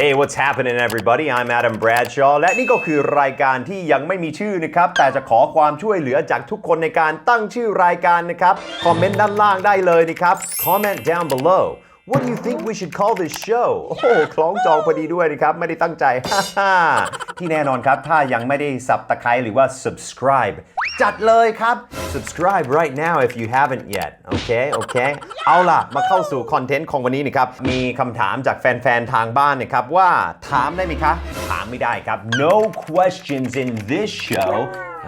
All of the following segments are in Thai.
Hey what's happening everybody I'm Adam Bradshaw และนี่ก็คือรายการที่ยังไม่มีชื่อนะครับ แต่จะขอความช่วยเหลือจากทุกคนในการตั้งชื่อรายการนะครับ คอมเมนต์ด้านล่างได้เลยนะครับ Comment down below What do you think we should call this show โอ้โคล้องจองพอดีด้วยนะครับ ไม่ได้ตั้งใจ ที่แน่นอนครับ ถ้ายังไม่ได้สับตะไคร้หรือว่า subscribe จัดเลยครับ subscribe right now if you haven't yet โอเค โอเค เอาล่ะ มาเข้าสู่คอนเทนต์ของวันนี้นะครับ มีคำถามจากแฟน ๆ ทางบ้านนะครับ ว่าถามได้ไหมคะ ถามไม่ได้ครับ no questions in this show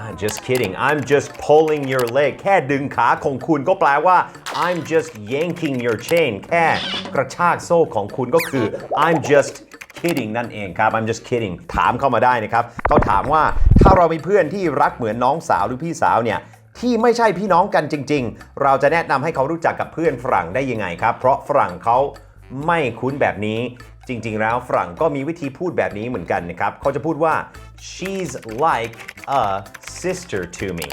Ah, just kidding I'm just pulling your leg แค่ดึงขาของคุณก็แปลว่า I'm just yanking your chain แค่กระชากโซ่ของคุณก็คือ I'm just kidding นั่นเองครับ I'm just kidding ถามเข้ามาได้นะครับเขาถามว่าถ้าเรามีเพื่อนที่รักเหมือนน้องสาวหรือพี่สาวเนี่ยที่ไม่ใช่พี่น้องกันจริง ๆ เราจะแนะนำให้เขารู้จักกับเพื่อนฝรั่งได้ยังไงครับ เพราะฝรั่งเขาไม่คุ้นแบบนี้ จริง ๆ แล้วฝรั่งก็มีวิธีพูดแบบนี้เหมือนกันนะครับ เขาจะพูดว่า she's like a sister to me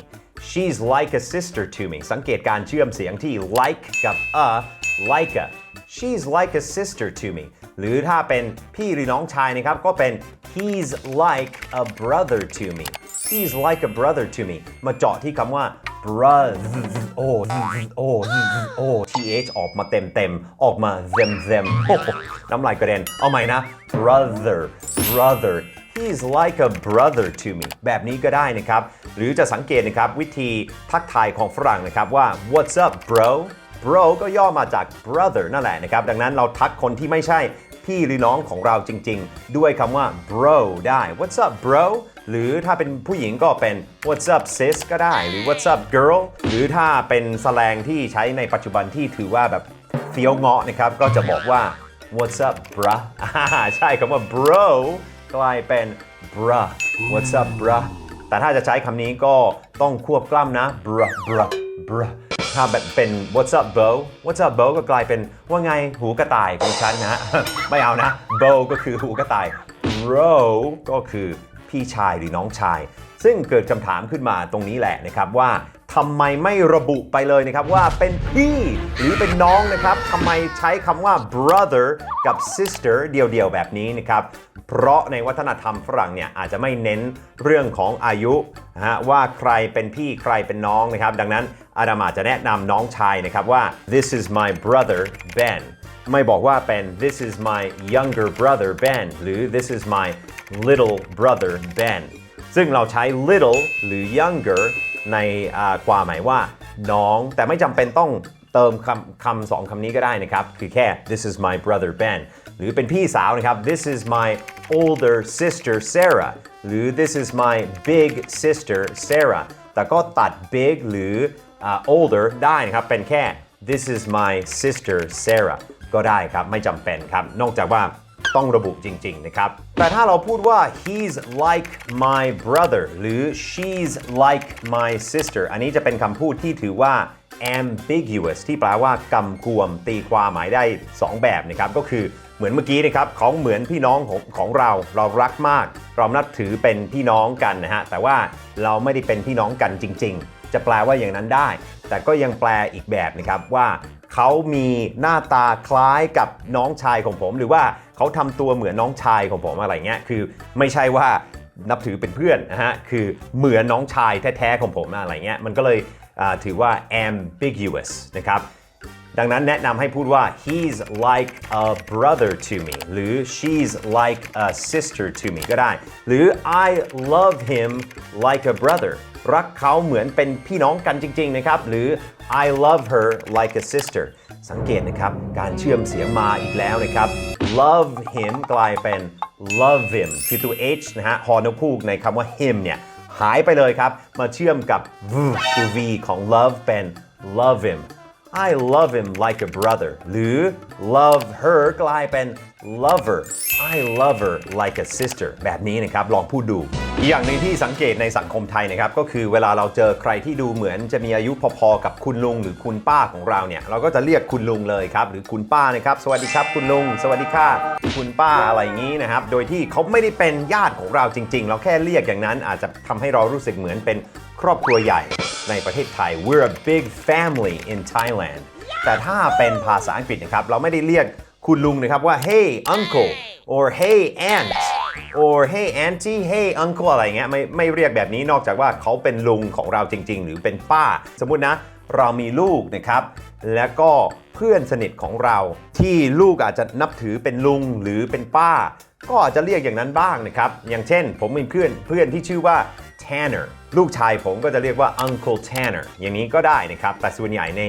she's like a sister to me สังเกตการเชื่อมเสียงที่ like กับ a like a she's like a sister to me หรือถ้าเป็นพี่หรือน้องชายนะครับ ก็เป็น he's like a brother to me he's like a brother to me มาเจาะที่คำว่า brother โอ้โอ้โอ้ th ออกมาเต็มเต็มออกมา them them น้ำลายกระเด็น เอาใหม่นะ brother brother he's like a brother to me แบบนี้ก็ได้นะครับ หรือจะสังเกตนะครับ วิธีทักทายของฝรั่งนะครับว่า what's up bro bro ก็ย่อมาจาก brother นั่นแหละนะครับ ดังนั้นเราทักคนที่ไม่ใช่พี่หรือน้องของเราจริง ๆ ด้วยคำว่า bro ได้ what's up bro หรือถ้าเป็นผู้หญิงก็เป็น what's up sis ก็ได้ หรือ what's up girl หรือถ้าเป็นสแลงที่ใช้ในปัจจุบันที่ถือว่าแบบเฟี้ยวเงาะนะครับ ก็จะบอกว่า what's up bruh ใช่คำว่า bro กลายเป็น bruh what's up bruh แต่ถ้าจะใช้คำนี้ก็ต้องควบกล้ำนะ bruh bruh bruh ถ้าแบบเป็น what's up bro what's up bro ก็กลายเป็นว่าไงหูกระต่ายของฉันนะ ไม่เอานะ bro ก็คือหูกระต่าย bro ก็คือพี่ชายหรือน้องชาย ซึ่งเกิดคำถามขึ้นมาตรงนี้แหละนะครับว่า ทำไมไม่ระบุไปเลยนะครับว่าเป็นพี่หรือเป็นน้องนะครับทำไมใช้คำว่า brother กับ sister เดียวๆแบบนี้นะครับเพราะในวัฒนธรรมฝรั่งเนี่ยอาจจะไม่เน้นเรื่องของอายุนะฮะว่าใครเป็นพี่ใครเป็นน้องนะครับดังนั้นอาดามาจะแนะนำน้องชายนะครับว่า this is my brother Ben ไม่บอกว่าเป็น this is my younger brother Ben หรือ this is my little brother Ben ซึ่งเราใช้ little หรือ younger ในความหมายว่าน้องแต่ไม่จำเป็นต้องเติมคำคำสองคำนี้ก็ได้นะครับ คือแค่ this is my brother Ben หรือเป็นพี่สาวนะครับ this is my older sister Sarah หรือ this is my big sister Sarah แต่ก็ตัด big หรืออ่า older ได้นะครับ เป็นแค่ this is my sister Sarah ก็ได้ครับ ไม่จำเป็นครับ นอกจากว่า ต้องระบุจริง ๆ นะครับ แต่ถ้าเราพูดว่า he's like my brother หรือ she's like my sister อันนี้จะเป็นคำพูดที่ถือว่า ambiguous ที่แปลว่ากำกวมตีความหมายได้ 2 แบบนะครับ ก็คือเหมือนเมื่อกี้นะครับเขาเหมือนพี่น้องของของเราเรารักมาก เรานับถือเป็นพี่น้องกันนะฮะแต่ว่าเราไม่ได้เป็นพี่น้องกันจริง ๆ จะแปลว่าอย่างนั้นได้ แต่ก็ยังแปลอีกแบบนะครับว่า เขามีหน้าตาคล้ายกับน้องชายของผม หรือว่าเขาทำตัวเหมือนน้องชายของผมอะไรเงี้ยคือไม่ใช่ว่านับถือเป็นเพื่อนนะฮะคือเหมือนน้องชายแท้ๆของผมอะไรเงี้ยมันก็เลยถือว่า ambiguous นะครับดังนั้นแนะนำให้พูดว่า he's like a brother to me หรือ she's like a sister to me ก็ได้ หรือ I love him like a brother รักเขาเหมือนเป็นพี่น้องกันจริง ๆ นะครับ หรือ I love her like a sister สังเกตนะครับ การเชื่อมเสียงมาอีกแล้วนะครับ love him กลายเป็น love him คือตัว h นะฮะฮอนกพูกในคำว่า him เนี่ย หายไปเลยครับ มาเชื่อมกับ v ตัว v ของ love เป็น love him I love him like a brother หรือ love her กลายเป็น lover I love her like a sister แบบนี้นะครับ ลองพูดดู อีกอย่างหนึ่งที่สังเกตในสังคมไทยนะครับ ก็คือเวลาเราเจอใครที่ดูเหมือนจะมีอายุพอๆ กับคุณลุงหรือคุณป้าของเราเนี่ย เราก็จะเรียกคุณลุงเลยครับ หรือคุณป้านะครับ สวัสดีครับคุณลุง สวัสดีค่ะ คุณป้าอะไรอย่างนี้นะครับ โดยที่เขาไม่ได้เป็นญาติของเราจริง ๆ เราแค่เรียกอย่างนั้น อาจจะทำให้เรารู้สึกเหมือนเป็นครอบครัวใหญ่ในประเทศไทย we're a big family in Thailand แต่ถ้าเป็นภาษาอังกฤษนะครับ เราไม่ได้เรียก คุณลุงนะครับว่า hey uncle or hey aunt or hey auntie hey uncle อะไรเงี้ยไม่ไม่เรียกแบบนี้นอกจากว่าเขาเป็นลุงของเราจริง ๆ หรือเป็นป้า สมมุตินะเรามีลูกนะครับ แล้วก็เพื่อนสนิทของเรา ที่ลูกอาจจะนับถือเป็นลุงหรือเป็นป้า ก็อาจจะเรียกอย่างนั้นบ้างนะครับ อย่างเช่น ผมมีเพื่อนเพื่อนที่ชื่อว่า Tanner ลูกชายผมก็จะเรียกว่า Uncle Tanner อย่างนี้ก็ได้นะครับ แต่ส่วนใหญ่ใน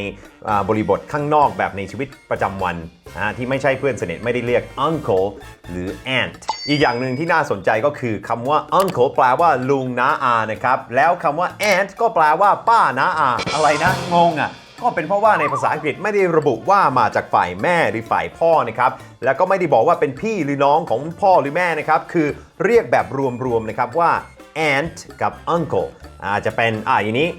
บริบทข้างนอกแบบในชีวิตประจำวันนะที่ไม่ใช่เพื่อนสนิทไม่ได้เรียก Uncle หรือ Aunt อีกอย่างหนึ่งที่น่าสนใจก็คือคำว่า Uncle แปลว่าลุงน้าอานะครับ แล้วคำว่า Aunt ก็แปลว่าป้าน้าอา อะไรนะงงอะก็เป็นเพราะว่าในภาษาอังกฤษไม่ได้ระบุว่ามาจากฝ่ายแม่หรือฝ่ายพ่อนะครับ แล้วก็ไม่ได้บอกว่าเป็นพี่หรือน้องของพ่อหรือแม่นะครับ คือเรียกแบบรวมๆนะครับว่า aunt กับ uncle อาจจะเป็นอ่าอย่างนี้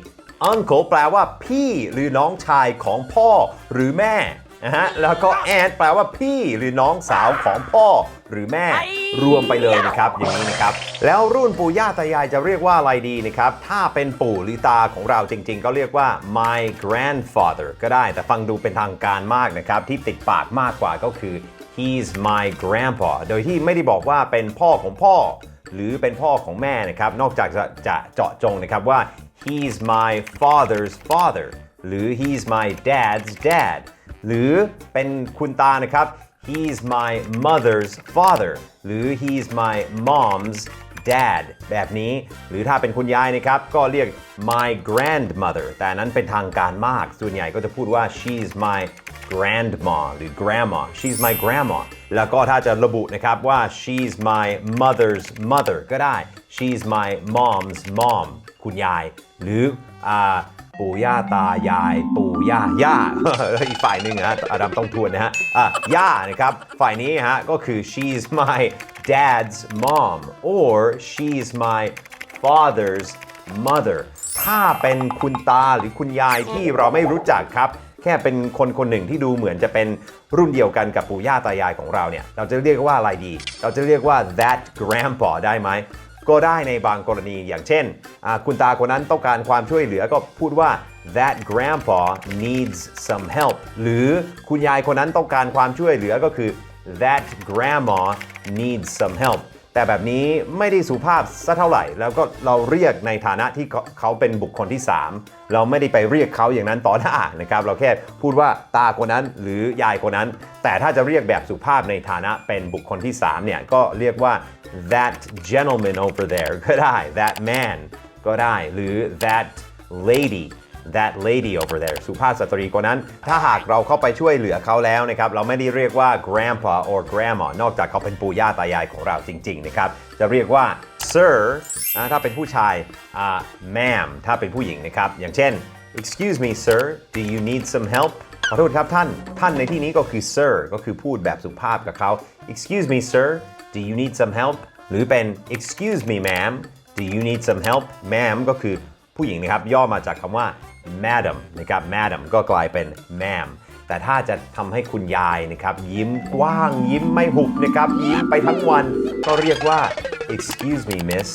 uncle แปลว่าพี่หรือน้องชายของพ่อหรือแม่นะฮะแล้วก็ aunt แปลว่าพี่หรือน้องสาวของพ่อหรือแม่ รวมไปเลยนะครับ อย่างนี้นะครับ แล้วรุ่นปู่ย่าตายายจะเรียกว่าอะไรดีนะครับ ถ้าเป็นปู่หรือตาของเราจริง ๆ ก็เรียกว่า my grandfather ก็ได้ แต่ฟังดูเป็นทางการมากนะครับ ที่ติดปากมากกว่าก็คือ he's my grandpa โดยที่ไม่ได้บอกว่าเป็นพ่อของพ่อ หรือเป็นพ่อของแม่นะครับ นอกจากจะจะเจาะจงนะครับว่า he's my father's father หรือ he's my dad's dad หรือเป็นคุณตานะครับ he's my mother's father หรือ he's my mom's dad แบบนี้ หรือถ้าเป็นคุณยายนะครับ ก็เรียก my grandmother แต่นั้นเป็นทางการมาก ส่วนใหญ่ก็จะพูดว่า she's my grandma หรือ grandma she's my grandma แล้วก็ถ้าจะระบุนะครับว่า she's my mother's mother ก็ได้ she's my mom's mom คุณยาย หรืออ่าปู่ย่าตายาย ปู่ย่าย่าแล้วอีกฝ่ายหนึ่งฮะอดัมต้องทวนนะฮะอะย่านะครับฝ่ายนี้ฮะก็คือ she's my dad's mom or she's my father's mother ถ้าเป็นคุณตาหรือคุณยายที่เราไม่รู้จักครับ แค่เป็นคนคนหนึ่งที่ดูเหมือนจะเป็นรุ่นเดียวกันกับปู่ย่าตายายของเราเนี่ย เราจะเรียกว่าอะไรดี เราจะเรียกว่า that grandpa ได้ไหม ก็ได้ในบางกรณีอย่างเช่น คุณตาคนนั้นต้องการความช่วยเหลือก็พูดว่า that grandpa needs some help หรือคุณยายคนนั้นต้องการความช่วยเหลือก็คือ that grandma needs some help แต่แบบนี้ไม่ได้สุภาพสักเท่าไหร่ แล้วก็เราเรียกในฐานะที่เขาเขาเป็นบุคคลที่ 3 เราไม่ได้ไปเรียกเขาอย่างนั้นต่อหน้านะครับ เราแค่พูดว่าตาคนนั้นหรือยายคนนั้น แต่ถ้าจะเรียกแบบสุภาพในฐานะเป็นบุคคลที่ 3 เนี่ย ก็เรียกว่า that gentleman over there ก็ได้ that man ก็ได้ หรือ that lady that lady over there สุภาพสตรีคนนั้น ถ้าหากเราเข้าไปช่วยเหลือเขาแล้วนะครับ เราไม่ได้เรียกว่า grandpa or grandma นอกจากเขาเป็นปู่ย่าตายายของเราจริง ๆ นะครับ จะเรียกว่า sir นะถ้าเป็นผู้ชายอ่า ma'am ถ้าเป็นผู้หญิงนะครับ อย่างเช่น excuse me sir do you need some help ขอโทษครับท่าน ท่านในที่นี้ก็คือ sir ก็คือพูดแบบสุภาพกับเขา excuse me sir do you need some help หรือเป็น excuse me ma'am do you need some help ma'am ก็คือผู้หญิงนะครับ ย่อมาจากคำว่า madam นะครับ madam ก็กลายเป็น ma'am แต่ถ้าจะทำให้คุณยายนะครับยิ้มกว้างยิ้มไม่หุบนะครับยิ้มไปทั้งวันก็เรียกว่า excuse me miss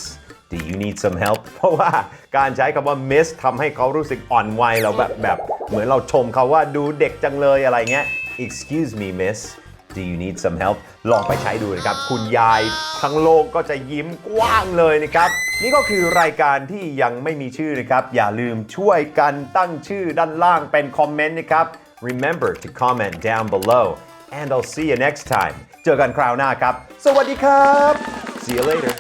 do you need some help เพราะว่าการใช้คำว่า miss ทำให้เขารู้สึกอ่อนวัยเราแบบแบบเหมือนเราชมเขาว่าดูเด็กจังเลยอะไรเงี้ย excuse me miss Do you need some help ลองไปใช้ดูนะครับ คุณยายทั้งโลกก็จะยิ้มกว้างเลยนะครับ นี่ก็คือรายการที่ยังไม่มีชื่อนะครับ อย่าลืมช่วยกันตั้งชื่อด้านล่างเป็นคอมเมนต์นะครับ Remember to comment down below and I'll see you next time เจอกันคราวหน้าครับ สวัสดีครับ See you later